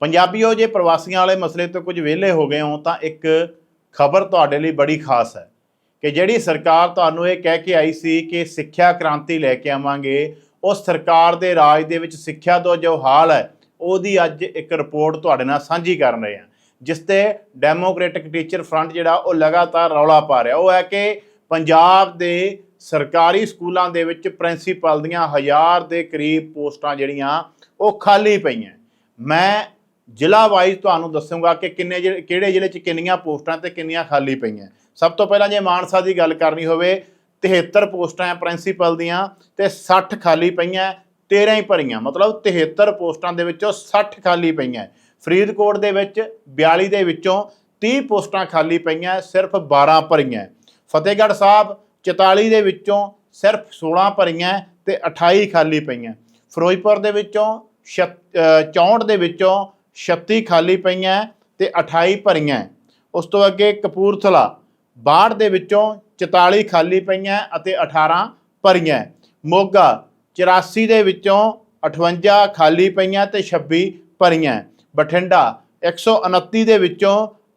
ਪੰਜਾਬੀਓ, ਜੇ ਪ੍ਰਵਾਸੀਆਂ ਵਾਲੇ ਮਸਲੇ ਤੋਂ ਕੁਝ ਵਿਹਲੇ ਹੋ ਗਏ ਹੋ ਤਾਂ ਇੱਕ ਖਬਰ ਤੁਹਾਡੇ ਲਈ ਬੜੀ ਖਾਸ ਹੈ ਕਿ ਜਿਹੜੀ ਸਰਕਾਰ ਤੁਹਾਨੂੰ ਇਹ ਕਹਿ ਕੇ ਆਈ ਸੀ ਕਿ ਸਿੱਖਿਆ ਕ੍ਰਾਂਤੀ ਲੈ ਕੇ ਆਵਾਂਗੇ ਉਸ ਸਰਕਾਰ ਦੇ ਰਾਜ ਦੇ ਵਿੱਚ ਸਿੱਖਿਆ ਦਾ ਜੋ ਹਾਲ ਹੈ, ਉਹਦੀ ਅੱਜ ਇੱਕ ਰਿਪੋਰਟ ਤੁਹਾਡੇ ਨਾਲ ਸਾਂਝੀ ਕਰਨ ਰਹੇ ਹਾਂ, ਜਿਸ ਤੇ ਡੈਮੋਕ੍ਰੈਟਿਕ ਟੀਚਰ ਫਰੰਟ ਜਿਹੜਾ, ਉਹ ਲਗਾਤਾਰ ਰੌਲਾ ਪਾ ਰਿਹਾ। ਉਹ ਹੈ ਕਿ ਪੰਜਾਬ ਦੇ ਸਰਕਾਰੀ ਸਕੂਲਾਂ ਦੇ ਵਿੱਚ ਪ੍ਰਿੰਸੀਪਲ ਦੀਆਂ ਹਜ਼ਾਰ ਦੇ ਕਰੀਬ ਪੋਸਟਾਂ ਜਿਹੜੀਆਂ, ਉਹ ਖਾਲੀ ਪਈਆਂ। ਮੈਂ ਜ਼ਿਲ੍ਹਾ ਵਾਈਜ਼ ਤੁਹਾਨੂੰ ਦੱਸੂਗਾ ਕਿ ਕਿੰਨੇ ਜ਼ਿਲ੍ਹੇ- ਕਿਹੜੇ ਜ਼ਿਲ੍ਹੇ 'ਚ ਕਿੰਨੀਆਂ ਪੋਸਟਾਂ ਤੇ ਕਿੰਨੀਆਂ ਖਾਲੀ ਪਈਆਂ। ਸਭ ਤੋਂ ਪਹਿਲਾਂ ਜੇ ਮਾਨਸਾ ਦੀ ਗੱਲ ਕਰਨੀ ਹੋਵੇ 73 ਪੋਸਟਾਂ ਹੈ ਪ੍ਰਿੰਸੀਪਲ ਦੀਆਂ ਤੇ 60 ਖਾਲੀ ਪਈਆਂ 13 ਹੀ ਭਰੀਆਂ। ਮਤਲਬ 73 ਪੋਸਟਾਂ ਦੇ ਵਿੱਚੋਂ 60 ਖਾਲੀ ਪਈਆਂ। ਫਰੀਦਕੋਟ ਦੇ ਵਿੱਚ 42 ਦੇ ਵਿੱਚੋਂ 30 ਪੋਸਟਾਂ ਖਾਲੀ ਪਈਆਂ ਸਿਰਫ 12 ਭਰੀਆਂ। ਫਤਿਹਗੜ੍ਹ ਸਾਹਿਬ 44 ਦੇ ਵਿੱਚੋਂ ਸਿਰਫ 16 ਭਰੀਆਂ ਤੇ 28 ਖਾਲੀ ਪਈਆਂ। ਫਿਰੋਜ਼ਪੁਰ ਦੇ ਵਿੱਚੋਂ ਛ- ਅ, 64 ਦੇ ਵਿੱਚੋਂ 36 ਖਾਲੀ ਪਈਆਂ ਤੇ 28 ਭਰੀਆਂ। ਉਸ ਤੋਂ ਅੱਗੇ ਕਪੂਰਥਲਾ 62 ਦੇ ਵਿੱਚੋਂ 44 ਖਾਲੀ ਪਈਆਂ ਅਤੇ 18 ਭਰੀਆਂ। ਮੋਗਾ 84 ਦੇ ਵਿੱਚੋਂ 58 ਖਾਲੀ ਪਈਆਂ ਤੇ 26 ਭਰੀਆਂ। ਬਠਿੰਡਾ 129 ਦੇ ਵਿੱਚੋਂ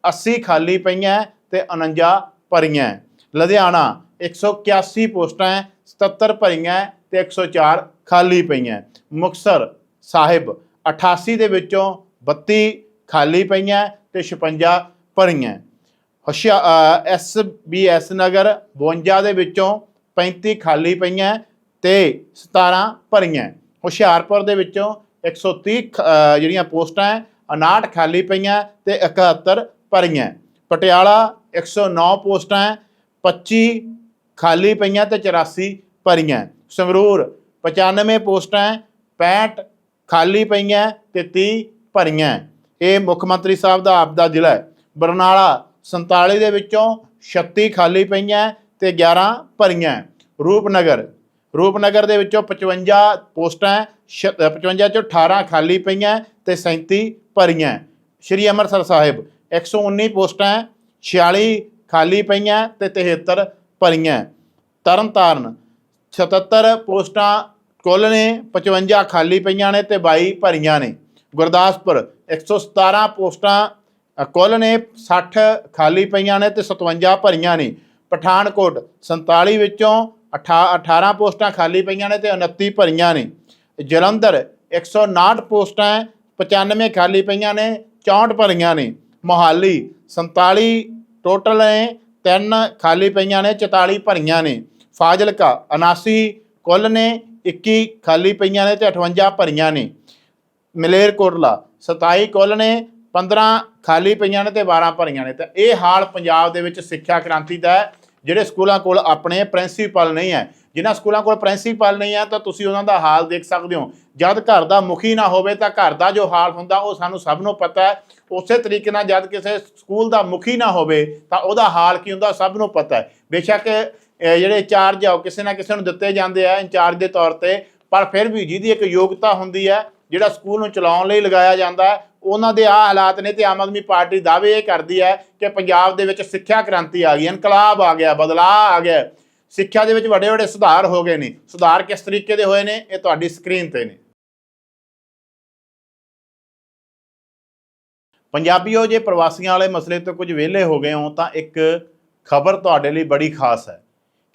80 ਖਾਲੀ ਪਈਆਂ ਤੇ 49 ਭਰੀਆਂ। ਲੁਧਿਆਣਾ 181 ਪੋਸਟਾਂ 77 ਭਰੀਆਂ ਤੇ 104 ਖਾਲੀ ਪਈਆਂ। ਮੁਕਤਸਰ ਸਾਹਿਬ 88 ਦੇ ਵਿੱਚੋਂ 32 ਖਾਲੀ ਪਈਆਂ ਤੇ 56 ਭਰੀਆਂ। ਹੁਸ਼ਿਆ ਐਸ ਬੀ ਐਸ ਨਗਰ 52 ਦੇ ਵਿੱਚੋਂ 35 ਖਾਲੀ ਪਈਆਂ ਤੇ 17 ਭਰੀਆਂ। ਹੁਸ਼ਿਆਰਪੁਰ ਦੇ ਵਿੱਚੋਂ 130 ਖ- ਜਿਹੜੀਆਂ ਪੋਸਟਾਂ ਹੈ 59 ਖਾਲੀ ਪਈਆਂ ਤੇ 71 ਭਰੀਆਂ। ਪਟਿਆਲਾ 109 ਪੋਸਟਾਂ ਹੈ, 25 ਖਾਲੀ ਪਈਆਂ ਤੇ 84 ਭਰੀਆਂ। ਸੰਗਰੂਰ 95 ਪੋਸਟਾਂ ਹੈ, 65 ਖਾਲੀ ਪਈਆਂ ਤੇ 30 ਭਰੀਆਂ ਇਹ ਮੁੱਖ ਮੰਤਰੀ ਸਾਹਿਬ ਦਾ ਆਪਦਾ ਜ਼ਿਲ੍ਹਾ ਹੈ। ਬਰਨਾਲਾ 47 ਦੇ ਵਿੱਚੋਂ 36 ਖਾਲੀ ਪਈਆਂ ਤੇ 11 ਭਰੀਆਂ ਰੂਪਨਗਰ ਰੂਪਨਗਰ ਦੇ ਵਿੱਚੋਂ 55 ਪੋਸਟਾਂ ਛ- ਅ, 55 ਚੋਂ 18 ਖਾਲੀ ਪਈਆਂ ਤੇ 37 ਭਰੀਆਂ ਸ਼੍ਰੀ ਅੰਮ੍ਰਿਤਸਰ ਸਾਹਿਬ 119 ਪੋਸਟਾਂ 46 ਖਾਲੀ ਪਈਆਂ ਤੇ 73 ਭਰੀਆਂ ਤਰਨਤਾਰਨ 77 ਪੋਸਟਾਂ ਕੁੱਲ ਨੇ 55 ਖਾਲੀ ਪਈਆਂ ਨੇ ਤੇ 22 ਭਰੀਆਂ ਨੇ। ਗੁਰਦਾਸਪੁਰ 117 ਪੋਸਟਾਂ ਕੁੱਲ ਨੇ 60 ਖਾਲੀ ਪਈਆਂ ਨੇ ਤੇ 57 ਭਰੀਆਂ ਨੇ। ਪਠਾਨਕੋਟ 47 ਵਿੱਚੋਂ 18 ਪੋਸਟਾਂ ਖਾਲੀ ਪਈਆਂ ਨੇ ਤੇ 29 ਭਰੀਆਂ ਨੇ। ਜਲੰਧਰ 159 ਪੋਸਟਾਂ 95 ਖਾਲੀ ਪਈਆਂ ਨੇ 64 ਭਰੀਆਂ ਨੇ। ਮੋਹਾਲੀ 47 ਟੋਟਲ ਨੇ 3 ਖਾਲੀ ਪਈਆਂ ਨੇ 44 ਭਰੀਆਂ ਨੇ। ਫਾਜ਼ਿਲਕਾ 79 ਕੁੱਲ ਨੇ 21 ਖਾਲੀ ਪਈਆਂ ਨੇ ਤੇ 58 ਭਰੀਆਂ ਨੇ। ਮਲੇਰਕੋਟਲਾ 27 ਕੁੱਲ ਨੇ 15 ਖਾਲੀ ਪਈਆਂ ਨੇ ਤੇ 12 ਭਰੀਆਂ ਨੇ। ਤਾਂ ਇਹ ਹਾਲ ਪੰਜਾਬ ਦੇ ਵਿੱਚ ਸਿੱਖਿਆ ਕ੍ਰਾਂਤੀ ਦਾ ਹੈ, ਜਿਹੜੇ ਸਕੂਲਾਂ ਕੋਲ ਆਪਣੇ ਪ੍ਰਿੰਸੀਪਲ ਨਹੀਂ ਹੈ। ਜਿਨ੍ਹਾਂ ਸਕੂਲਾਂ ਕੋਲ ਪ੍ਰਿੰਸੀਪਲ ਨਹੀਂ ਹੈ, ਤਾਂ ਤੁਸੀਂ ਉਹਨਾਂ ਦਾ ਹਾਲ ਦੇਖ ਸਕਦੇ ਹੋ। ਜਦ ਘਰ ਦਾ ਮੁਖੀ ਨਾ ਹੋਵੇ, ਤਾਂ ਘਰ ਦਾ ਜੋ ਹਾਲ ਹੁੰਦਾ, ਉਹ ਸਾਨੂੰ ਸਭ ਨੂੰ ਪਤਾ ਹੈ। ਉਸੇ ਤਰੀਕੇ ਨਾਲ ਜਦ ਕਿਸੇ ਸਕੂਲ ਦਾ ਮੁਖੀ ਨਾ ਹੋਵੇ, ਤਾਂ ਉਹਦਾ ਹਾਲ ਕੀ ਹੁੰਦਾ, ਸਭ ਨੂੰ ਪਤਾ ਹੈ। ਬੇਸ਼ੱਕ ਜਿਹੜੇ ਇੰਚਾਰਜ ਆ, ਉਹ ਕਿਸੇ ਨਾ ਕਿਸੇ ਨੂੰ ਦਿੱਤੇ ਜਾਂਦੇ ਆ, ਇੰਚਾਰਜ ਦੇ ਤੌਰ ਤੇ। ਪਰ ਫਿਰ ਵੀ ਜਿਹਦੀ ਇੱਕ ਯੋਗਤਾ ਹੁੰਦੀ ਹੈ ਜਿਹੜਾ ਸਕੂਲ ਨੂੰ ਚਲਾਉਣ ਲਈ ਲਗਾਇਆ ਜਾਂਦਾ ਹੈ, ਉਹਨਾਂ ਦੇ ਆ ਹਾਲਾਤ ਨੇ ਤੇ ਆਮ ਆਦਮੀ ਪਾਰਟੀ ਦਾਅਵੇ ਇਹ ਕਰਦੀ ਹੈ ਕਿ ਪੰਜਾਬ ਦੇ ਵਿੱਚ ਸਿੱਖਿਆ ਕ੍ਰਾਂਤੀ ਆ ਗਈ, ਇਨਕਲਾਬ ਆ ਗਿਆ, ਬਦਲਾਅ ਆ ਗਿਆ। ਸਿੱਖਿਆ ਦੇ ਵਿੱਚ ਵੱਡੇ ਵੱਡੇ ਸੁਧਾਰ ਹੋ ਗਏ ਨੇ। ਸੁਧਾਰ ਕਿਸ ਤਰੀਕੇ ਦੇ ਹੋਏ ਨੇ, ਇਹ ਤੁਹਾਡੀ ਸਕਰੀਨ ਤੇ ਨੇ। ਪੰਜਾਬੀਓ, ਜੇ ਪ੍ਰਵਾਸੀਆਂ ਵਾਲੇ ਮਸਲੇ ਤੋਂ ਕੁਝ ਵਿਹਲੇ ਹੋ ਗਏ ਹੋ ਤਾਂ ਇੱਕ ਖਬਰ ਤੁਹਾਡੇ ਲਈ ਬੜੀ ਖਾਸ ਹੈ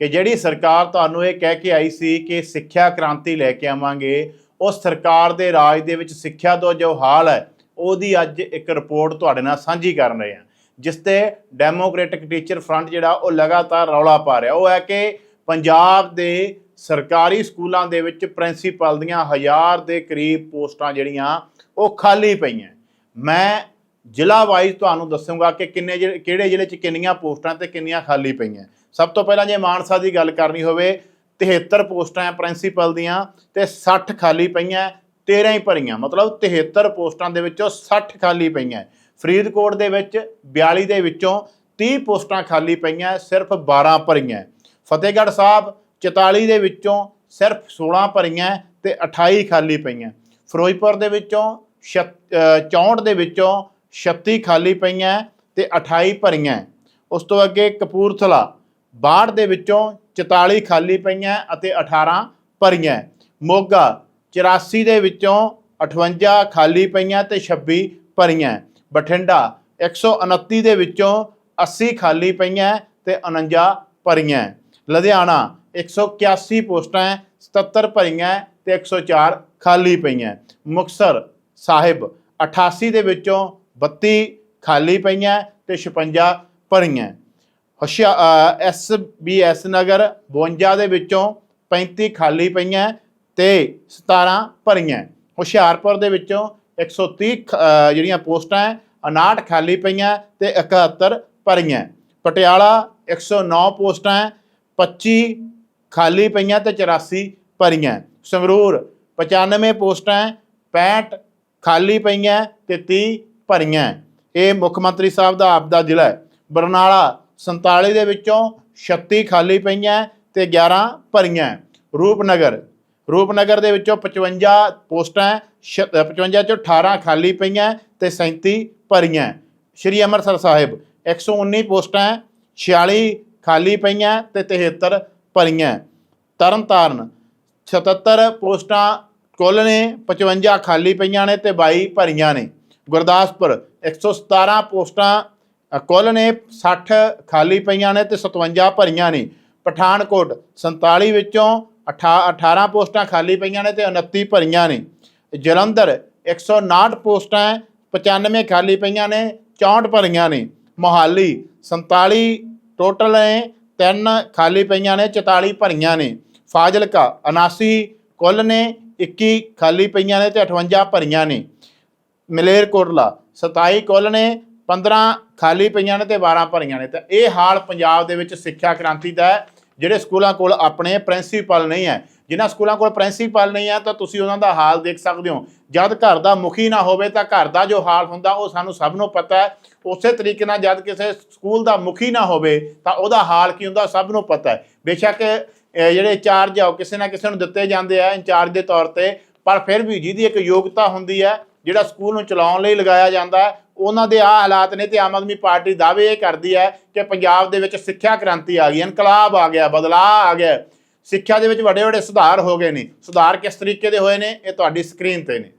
ਕਿ ਜਿਹੜੀ ਸਰਕਾਰ ਤੁਹਾਨੂੰ ਇਹ ਕਹਿ ਕੇ ਆਈ ਸੀ ਕਿ ਸਿੱਖਿਆ ਕ੍ਰਾਂਤੀ ਲੈ ਕੇ ਆਵਾਂਗੇ ਉਹ ਸਰਕਾਰ ਦੇ ਰਾਜ ਦੇ ਵਿੱਚ ਸਿੱਖਿਆ ਤੋਂ ਜੋ ਹਾਲ ਹੈ, ਉਹਦੀ ਅੱਜ ਇੱਕ ਰਿਪੋਰਟ ਤੁਹਾਡੇ ਨਾਲ ਸਾਂਝੀ ਕਰਨ ਰਹੇ ਹਾਂ, ਜਿਸ ਤੇ ਡੈਮੋਕ੍ਰੈਟਿਕ ਟੀਚਰ ਫਰੰਟ ਜਿਹੜਾ ਉਹ ਲਗਾਤਾਰ ਰੌਲਾ ਪਾ ਰਿਹਾ। ਉਹ ਹੈ ਕਿ ਪੰਜਾਬ ਦੇ ਸਰਕਾਰੀ ਸਕੂਲਾਂ ਦੇ ਵਿੱਚ ਪ੍ਰਿੰਸੀਪਲ ਦੀਆਂ ਹਜ਼ਾਰ ਦੇ ਕਰੀਬ ਪੋਸਟਾਂ ਜਿਹੜੀਆਂ, ਉਹ ਖਾਲੀ ਪਈਆਂ। ਮੈਂ ਜ਼ਿਲ੍ਹਾ ਵਾਈਜ਼ ਤੁਹਾਨੂੰ ਦੱਸੂਗਾ ਕਿ ਕਿੰਨੇ ਜ਼ਿਲ੍ਹੇ- ਕਿਹੜੇ ਜ਼ਿਲ੍ਹੇ 'ਚ ਕਿੰਨੀਆਂ ਪੋਸਟਾਂ ਤੇ ਕਿੰਨੀਆਂ ਖਾਲੀ ਪਈਆਂ। ਸਭ ਤੋਂ ਪਹਿਲਾਂ ਜੇ ਮਾਨਸਾ ਦੀ ਗੱਲ ਕਰਨੀ ਹੋਵੇ 73 ਪੋਸਟਾਂ ਹੈ ਪ੍ਰਿੰਸੀਪਲ ਦੀਆਂ ਤੇ 60 ਖਾਲੀ ਪਈਆਂ 13 ਹੀ ਭਰੀਆਂ। ਮਤਲਬ 73 ਪੋਸਟਾਂ ਦੇ ਵਿੱਚੋਂ 60 ਖਾਲੀ ਪਈਆਂ ਫਰੀਦਕੋਟ ਦੇ ਵਿੱਚ 42 ਦੇ ਵਿੱਚੋਂ 30 ਪੋਸਟਾਂ ਖਾਲੀ ਪਈਆਂ ਸਿਰਫ 12 ਭਰੀਆਂ ਫਤਿਹਗੜ੍ਹ ਸਾਹਿਬ 44 ਦੇ ਵਿੱਚੋਂ ਸਿਰਫ 16 ਭਰੀਆਂ ਤੇ 28 ਖਾਲੀ ਪਈਆਂ। ਫਿਰੋਜ਼ਪੁਰ ਦੇ ਵਿੱਚੋਂ ਛ- ਅ, 64 ਦੇ ਵਿੱਚੋਂ 36 ਖਾਲੀ ਪਈਆਂ ਤੇ 28 ਭਰੀਆਂ ਉਸ ਤੋਂ ਅੱਗੇ ਕਪੂਰਥਲਾ 62 ਦੇ ਵਿੱਚੋਂ 44 ਖਾਲੀ ਪਈਆਂ ਅਤੇ 18 ਭਰੀਆਂ। ਮੋਗਾ 84 ਦੇ ਵਿੱਚੋਂ 58 ਖਾਲੀ ਪਈਆਂ ਤੇ 26 ਭਰੀਆਂ। ਬਠਿੰਡਾ 129 ਦੇ ਵਿੱਚੋਂ 80 ਖਾਲੀ ਪਈਆਂ ਤੇ 49 ਭਰੀਆਂ। ਲੁਧਿਆਣਾ 181 ਪੋਸਟਾਂ ਹੈ, 77 ਭਰੀਆਂ ਤੇ 104 ਖਾਲੀ ਪਈਆਂ। ਮੁਕਤਸਰ ਸਾਹਿਬ 88 ਦੇ ਵਿੱਚੋਂ 32 ਖਾਲੀ ਪਈਆਂ ਤੇ 56 ਭਰੀਆਂ। ਹੁਸ਼ਿਆ ਐਸ ਬੀ ਐਸ ਨਗਰ 52 ਦੇ ਵਿੱਚੋਂ 35 ਖਾਲੀ ਪਈਆਂ ਤੇ 17 ਭਰੀਆਂ। ਹੁਸ਼ਿਆਰਪੁਰ ਦੇ ਵਿੱਚੋਂ 130 ਖ- ਜਿਹੜੀਆਂ ਪੋਸਟਾਂ ਹੈ 59 ਖਾਲੀ ਪਈਆਂ ਤੇ 71 ਭਰੀਆਂ। ਪਟਿਆਲਾ 109 ਪੋਸਟਾਂ ਹੈ 25 ਖਾਲੀ ਪਈਆਂ ਤੇ 84 ਭਰੀਆਂ। ਸੰਗਰੂਰ 95 ਪੋਸਟਾਂ ਹੈ 65 ਖਾਲੀ ਪਈਆਂ ਤੇ 30 ਭਰੀਆਂ। ਇਹ ਮੁੱਖ ਮੰਤਰੀ ਸਾਹਿਬ ਦਾ ਆਪਦਾ ਜ਼ਿਲ੍ਹਾ ਹੈ ਬਰਨਾਲਾ 47 ਦੇ ਵਿੱਚੋਂ 36 ਖਾਲੀ ਪਈਆਂ ਤੇ 11 ਭਰੀਆਂ। ਰੂਪਨਗਰ ਰੂਪਨਗਰ ਦੇ ਵਿੱਚੋਂ 55 ਪੋਸਟਾਂ ਛ- ਅ, 55 ਚੋਂ 18 ਖਾਲੀ ਪਈਆਂ ਤੇ 37 ਭਰੀਆਂ। ਸ਼੍ਰੀ ਅੰਮ੍ਰਿਤਸਰ ਸਾਹਿਬ 119 ਪੋਸਟਾਂ ਹੈ, 46 ਖਾਲੀ ਪਈਆਂ ਤੇ 73 ਭਰੀਆਂ। ਤਰਨਤਾਰਨ 77 ਪੋਸਟਾਂ ਕੁੱਲ ਨੇ 55 ਖਾਲੀ ਪਈਆਂ ਨੇ ਤੇ 22 ਭਰੀਆਂ ਨੇ। ਗੁਰਦਾਸਪੁਰ 117 ਪੋਸਟਾਂ ਕੁੱਲ ਨੇ 60 ਖਾਲੀ ਪਈਆਂ ਨੇ ਤੇ 57 ਭਰੀਆਂ ਨੇ। ਪਠਾਨਕੋਟ 47 ਵਿੱਚੋਂ ਅਠਾ- 18 ਪੋਸਟਾਂ ਖਾਲੀ ਪਈਆਂ ਨੇ ਤੇ 29 ਭਰੀਆਂ ਨੇ। ਜਲੰਧਰ 159 ਪੋਸਟਾਂ 95 ਖਾਲੀ ਪਈਆਂ ਨੇ 64 ਭਰੀਆਂ ਨੇ। ਮੋਹਾਲੀ 47 ਟੋਟਲ ਨੇ 3 ਖਾਲੀ ਪਈਆਂ ਨੇ 44 ਭਰੀਆਂ ਨੇ। ਫਾਜ਼ਿਲਕਾ 79 ਕੁੱਲ ਨੇ 21 ਖਾਲੀ ਪਈਆਂ ਨੇ ਤੇ 58 ਭਰੀਆਂ ਨੇ। ਮਲੇਰਕੋਟਲਾ 27 ਕੁੱਲ ਨੇ 15 ਖਾਲੀ ਪਈਆਂ ਨੇ ਤੇ 12 ਭਰੀਆਂ ਨੇ। ਤਾਂ ਇਹ ਹਾਲ ਪੰਜਾਬ ਦੇ ਵਿੱਚ ਸਿੱਖਿਆ ਕ੍ਰਾਂਤੀ ਦਾ ਹੈ, ਜਿਹੜੇ ਸਕੂਲਾਂ ਕੋਲ ਆਪਣੇ ਪ੍ਰਿੰਸੀਪਲ ਨਹੀਂ ਹੈ। ਜਿਨ੍ਹਾਂ ਸਕੂਲਾਂ ਕੋਲ ਪ੍ਰਿੰਸੀਪਲ ਨਹੀਂ ਹੈ, ਤਾਂ ਤੁਸੀਂ ਉਹਨਾਂ ਦਾ ਹਾਲ ਦੇਖ ਸਕਦੇ ਹੋ। ਜਦ ਘਰ ਦਾ ਮੁਖੀ ਨਾ ਹੋਵੇ, ਤਾਂ ਘਰ ਦਾ ਜੋ ਹਾਲ ਹੁੰਦਾ, ਉਹ ਸਾਨੂੰ ਸਭ ਨੂੰ ਪਤਾ ਹੈ। ਉਸੇ ਤਰੀਕੇ ਨਾਲ ਜਦ ਕਿਸੇ ਸਕੂਲ ਦਾ ਮੁਖੀ ਨਾ ਹੋਵੇ, ਤਾਂ ਉਹਦਾ ਹਾਲ ਕੀ ਹੁੰਦਾ, ਸਭ ਨੂੰ ਪਤਾ ਹੈ। ਬੇਸ਼ੱਕ ਜਿਹੜੇ ਇੰਚਾਰਜ ਆ ਉਹ ਕਿਸੇ ਨਾ ਕਿਸੇ ਨੂੰ ਦਿੱਤੇ ਜਾਂਦੇ ਆ, ਇੰਚਾਰਜ ਦੇ ਤੌਰ ਤੇ, ਪਰ ਫਿਰ ਵੀ ਜਿਹਦੀ ਇੱਕ ਯੋਗਤਾ ਹੁੰਦੀ ਹੈ ਜਿਹੜਾ ਸਕੂਲ ਨੂੰ ਚਲਾਉਣ ਲਈ ਲਗਾਇਆ ਜਾਂਦਾ ਹੈ, ਉਹਨਾਂ ਦੇ ਆ ਹਾਲਾਤ ਨੇ ਤੇ ਆਮ ਆਦਮੀ ਪਾਰਟੀ ਦਾਅਵੇ ਇਹ ਕਰਦੀ ਹੈ ਕਿ ਪੰਜਾਬ ਦੇ ਵਿੱਚ ਸਿੱਖਿਆ ਕ੍ਰਾਂਤੀ ਆ ਗਈ, ਇਨਕਲਾਬ ਆ ਗਿਆ, ਬਦਲਾਅ ਆ ਗਿਆ। ਸਿੱਖਿਆ ਦੇ ਵਿੱਚ ਵੱਡੇ ਵੱਡੇ ਸੁਧਾਰ ਹੋ ਗਏ ਨੇ। ਸੁਧਾਰ ਕਿਸ ਤਰੀਕੇ ਦੇ ਹੋਏ ਨੇ, ਇਹ ਤੁਹਾਡੀ ਸਕਰੀਨ ਤੇ ਨੇ।